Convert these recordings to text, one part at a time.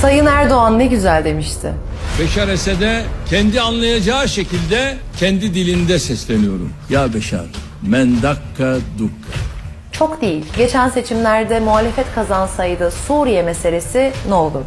Sayın Erdoğan ne güzel demişti. Beşar Esed'e kendi anlayacağı şekilde kendi dilinde sesleniyorum. Ya Beşar, men dakka dukka. Çok değil. Geçen seçimlerde muhalefet kazansaydı Suriye meselesi ne olurdu?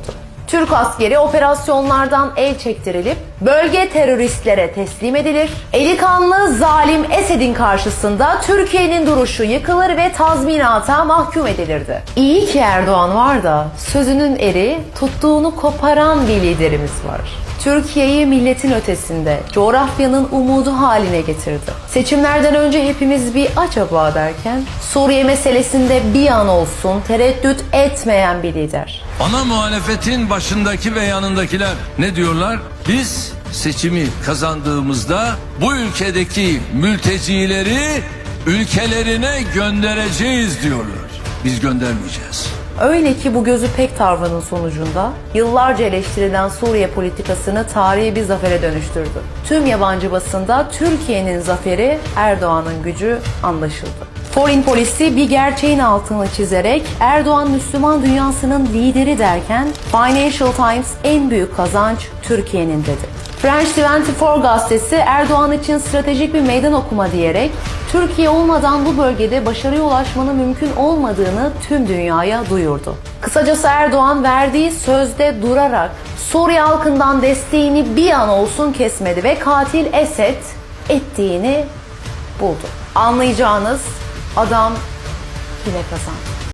Türk askeri operasyonlardan el çektirilip bölge teröristlere teslim edilir. Eli kanlı zalim Esed'in karşısında Türkiye'nin duruşu yıkılır ve tazminata mahkum edilirdi. İyi ki Erdoğan var da sözünün eri tuttuğunu koparan bir liderimiz var. Türkiye'yi milletin ötesinde, coğrafyanın umudu haline getirdi. Seçimlerden önce hepimiz bir acaba derken Suriye meselesinde bir an olsun tereddüt etmeyen bir lider. Ana muhalefetin başındaki ve yanındakiler ne diyorlar? Biz seçimi kazandığımızda bu ülkedeki mültecileri ülkelerine göndereceğiz diyorlar. Biz göndermeyeceğiz. Öyle ki bu gözü pek tavrının sonucunda yıllarca eleştirilen Suriye politikasını tarihi bir zafere dönüştürdü. Tüm yabancı basında Türkiye'nin zaferi Erdoğan'ın gücü anlaşıldı. Foreign Policy bir gerçeğin altını çizerek Erdoğan Müslüman dünyasının lideri derken Financial Times en büyük kazanç Türkiye'nin dedi. French 24 gazetesi Erdoğan için stratejik bir meydan okuma diyerek Türkiye olmadan bu bölgede başarıya ulaşmanın mümkün olmadığını tüm dünyaya duyurdu. Kısacası Erdoğan verdiği sözde durarak Suriye halkından desteğini bir an olsun kesmedi ve katil Esed ettiğini buldu. Anlayacağınız adam yine kazandı.